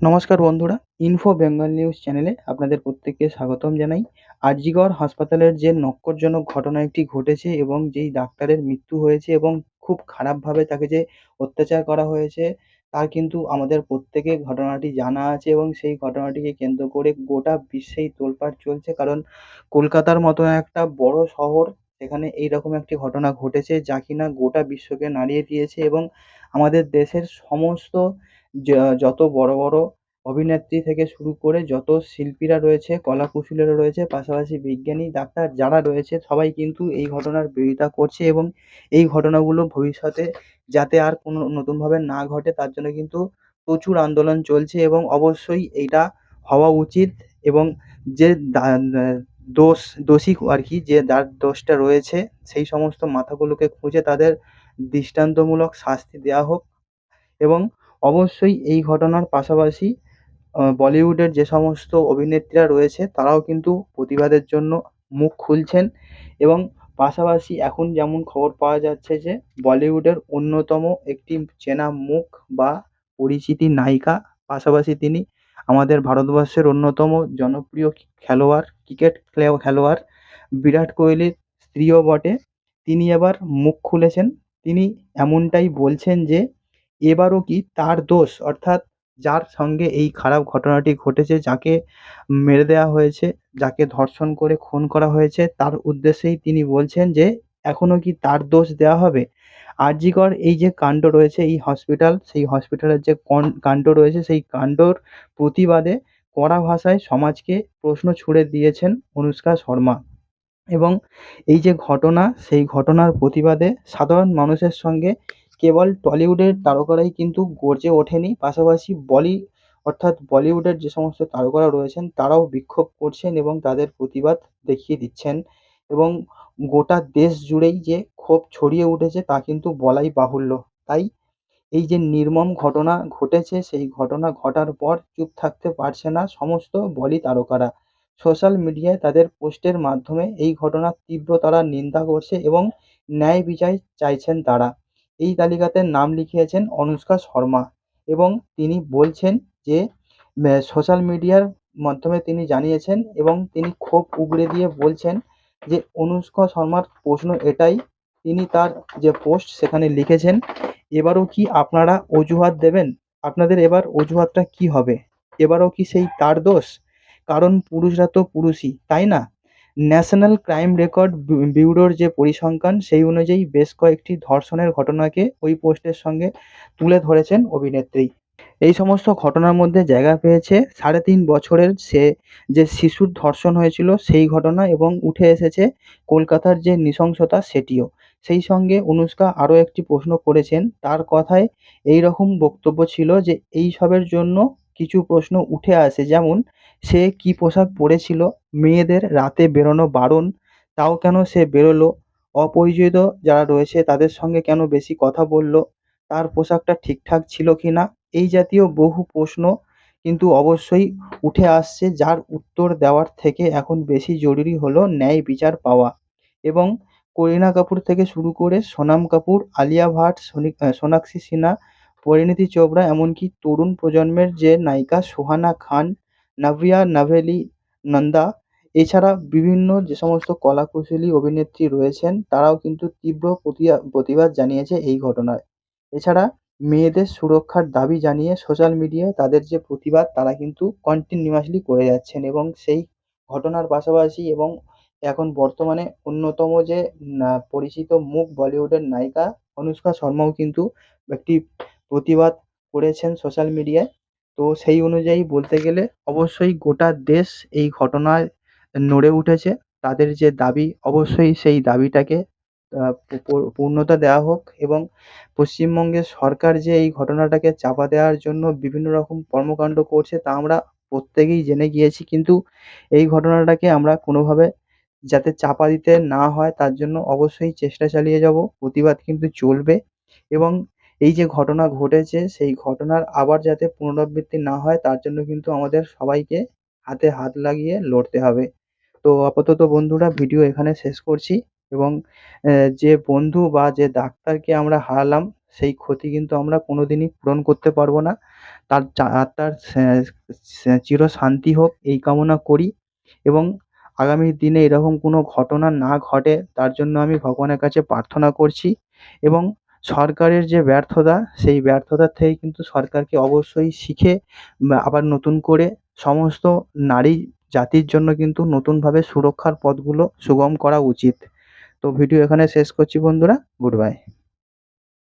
নমস্কার বন্ধুরা info Bengal news চ্যানেলে আপনাদের প্রত্যেককে স্বাগতম জানাই। আরজিকর হাসপাতালের যে নক্করজনক ঘটনা একটি ঘটেছে এবং যেই ডাক্তারের মৃত্যু হয়েছে এবং খুব খারাপভাবে তাকে যে অত্যাচার করা হয়েছে তা কিন্তু আমাদের প্রত্যেকের ঘটনাটি জানা আছে এবং সেই ঘটনাটিকে কেন্দ্র করে গোটা বিশ্বেই তোলপাড় চলছে। কারণ কলকাতার মতো একটা বড় শহর, সেখানে এইরকম একটি ঘটনা ঘটেছে যা কিনা গোটা বিশ্বকে নাড়িয়ে দিয়েছে এবং আমাদের দেশের সমস্ত যত বড় বড় অভিনেত্রী থেকে শুরু করে যত শিল্পীরা রয়েছে, কলা কুশলীরা রয়েছে, পাশাপাশি বিজ্ঞানী, ডাক্তার যারা রয়েছে, সবাই কিন্তু এই ঘটনার বিরোধিতা করছে এবং এই ঘটনাগুলো ভবিষ্যতে যাতে আর কোনো নতুনভাবে না ঘটে, তার জন্য কিন্তু প্রচুর আন্দোলন চলছে এবং অবশ্যই এইটা হওয়া উচিত এবং যে দোষ, দোষী আর কি, যে যার দোষটা রয়েছে, সেই সমস্ত মাথাগুলোকে খুঁজে তাদের দৃষ্টান্তমূলক শাস্তি দেওয়া হোক এবং অবশ্যই এই ঘটনার পাশাপাশি বলিউডের যে সমস্ত অভিনেত্রীরা রয়েছে, তারাও কিন্তু প্রতিবাদের জন্য মুখ খুলছেন এবং পাশাপাশি এখন যেমন খবর পাওয়া যাচ্ছে যে, বলিউডের অন্যতম একটি চেনা মুখ বা পরিচিতি নায়িকা, পাশাপাশি তিনি আমাদের ভারতবর্ষের অন্যতম জনপ্রিয় খেলোয়াড়, ক্রিকেট খেলোয়াড় বিরাট কোহলির স্ত্রীও বটে। তিনি এবার মুখ খুলেছেন। তিনি এমনটাই বলছেন যে এবারও কি তার দোষ? অর্থাৎ যার সঙ্গে এই খারাপ ঘটনাটি ঘটেছে, যাকে মেরে দেওয়া হয়েছে, যাকে ধর্ষণ করে খুন করা হয়েছে, তার উদ্দেশ্যেই তিনি বলছেন যে এখনও কি তার দোষ দেওয়া হবে? আর.জি কর এই যে কাণ্ড রয়েছে এই হসপিটাল, সেই হসপিটালের যে কাণ্ড রয়েছে, সেই কাণ্ডর প্রতিবাদে কড়া ভাষায় সমাজকে প্রশ্ন ছুড়ে দিয়েছেন অনুষ্কা শর্মা। এবং এই যে ঘটনা, সেই ঘটনার প্রতিবাদে সাধারণ মানুষের সঙ্গে কেবল টলিউডের তারকারাই কিন্তু গর্জে ওঠেনি। পাশাপাশি বলি, অর্থাৎ বলিউডের যে সমস্ত তারকারা রয়েছেন, তারাও বিক্ষোভ করছেন এবং তাদের প্রতিবাদ দেখিয়ে দিচ্ছেন। এবং গোটা দেশ জুড়েই যে ক্ষোভ ছড়িয়ে উঠেছে, তা কিন্তু বলাই বাহুল্য। তাই এই যে নির্মম ঘটনা ঘটেছে, সেই ঘটনা ঘটার পর চুপ থাকতে পারছে না সমস্ত বলি তারকারা। সোশ্যাল মিডিয়ায় তাদের পোস্টের মাধ্যমে এই ঘটনার তীব্র তারা নিন্দা করছে এবং ন্যায় বিচার চাইছেন তারা। এই তালিকাতে নাম লিখিয়েছেন অনুষ্কা শর্মা এবং তিনি বলছেন যে সোশ্যাল মিডিয়ার মাধ্যমে তিনি জানিয়েছেন এবং তিনি ক্ষোভ উগরে দিয়ে বলছেন যে, অনুষ্কা শর্মার প্রশ্ন এটাই, তিনি তার যে পোস্ট সেখানে লিখেছেন, এবারও কি আপনারা অজুহাত দেবেন? আপনাদের এবার অজুহাতটা কী হবে? এবারও কি সেই তার দোষ? কারণ পুরুষরা তো পুরুষই, তাই না? ন্যাশনাল ক্রাইম রেকর্ড ব্যুরোর যে পরিসংখ্যান, সেই অনুযায়ী বেশ কয়েকটি ধর্ষণের ঘটনাকে ওই পোস্টের সঙ্গে তুলে ধরেছেন অভিনেত্রী। এই সমস্ত ঘটনার মধ্যে জায়গা পেয়েছে সাড়ে তিন বছরের সে, যে শিশুর ধর্ষণ হয়েছিল সেই ঘটনা এবং উঠে এসেছে কলকাতার যে নৃশংসতা সেটিও। সেই সঙ্গে অনুষ্কা আরও একটি প্রশ্ন করেছেন, তার কথায় এই রকম বক্তব্য ছিল যে এইসবের জন্য কিছু প্রশ্ন উঠে আসে। যেমন, সে কী পোশাক পরেছিল? মেয়েদের রাতে বেরোনো বারণ, তাও কেন সে বেরোলো? অপরিচিত যারা রয়েছে, তাদের সঙ্গে কেন বেশি কথা বলল? তার পোশাকটা ঠিকঠাক ছিল কি না এই জাতীয় বহু প্রশ্ন কিন্তু অবশ্যই উঠে আসছে, যার উত্তর দেওয়ার থেকে এখন বেশি জরুরি হলো ন্যায় বিচার পাওয়া। এবং করিনা কাপুর থেকে শুরু করে সোনাম কাপুর, আলিয়া ভাট সোনাক্ষী সিনহা পরিণীতি চোপড়া, এমনকি তরুণ প্রজন্মের যে নায়িকা সুহানা খান, নাভিয়া নাভেলি নন্দা, এছাড়া বিভিন্ন যে সমস্ত কলা কুশলী অভিনেত্রী রয়েছেন, তারাও কিন্তু তীব্র প্রতিবাদ জানিয়েছে এই ঘটনায়। এছাড়া মেয়েদের সুরক্ষার দাবি জানিয়ে সোশ্যাল মিডিয়ায় তাদের যে প্রতিবাদ, তারা কিন্তু কন্টিনিউয়াসলি করে যাচ্ছেন এবং সেই ঘটনার পাশাপাশি এবং এখন বর্তমানে অন্যতম যে পরিচিত মুখ বলিউডের নায়িকা, অনুষ্কা শর্মাও কিন্তু একটি প্রতিবাদ করেছেন সোশ্যাল মিডিয়ায় তো সেই অনুযায়ী বলতে গেলে অবশ্যই গোটা দেশ এই ঘটনায় নড়ে উঠেছে। তাদের যে দাবি, অবশ্যই সেই দাবিটাকে পূর্ণতা দেওয়া হোক এবং পশ্চিমবঙ্গের সরকার যে এই ঘটনাটাকে চাপা দেওয়ার জন্য বিভিন্ন রকম কর্মকাণ্ড করছে তা আমরা প্রত্যেকেই জেনে গিয়েছি। কিন্তু এই ঘটনাটাকে আমরা কোনোভাবে যাতে চাপা দিতে না হয় তার জন্য অবশ্যই চেষ্টা চালিয়ে যাব। প্রতিবাদ কিন্তু চলবে এবং এই যে ঘটনা ঘটেছে, সেই ঘটনার আবার যাতে পুনরাবৃত্তি না হয়, তার জন্য কিন্তু আমাদের সবাইকে হাতে হাত লাগিয়ে লড়তে হবে। তো আপাতত বন্ধুরা ভিডিও এখানে শেষ করছি এবং যে বন্ধু বা যে ডাক্তারকে আমরা হারালাম, সেই ক্ষতি কিন্তু আমরা কোনো দিনই পূরণ করতে পারব না। তার আত্মার চির শান্তি হোক, এই কামনা করি এবং আগামী দিনে এরকম কোনো ঘটনা না ঘটে, তার জন্য আমি ভগবানের কাছে প্রার্থনা করছি এবং সরকারের যে ব্যর্থতা, সেই ব্যর্থতার থেকে কিন্তু সরকারকে অবশ্যই শিখে আবার নতুন করে সমস্ত নারী জাতির জন্য কিন্তু নতুনভাবে সুরক্ষার পথগুলো সুগম করা উচিত। তো ভিডিও এখানে শেষ করছি বন্ধুরা, গুড বাই।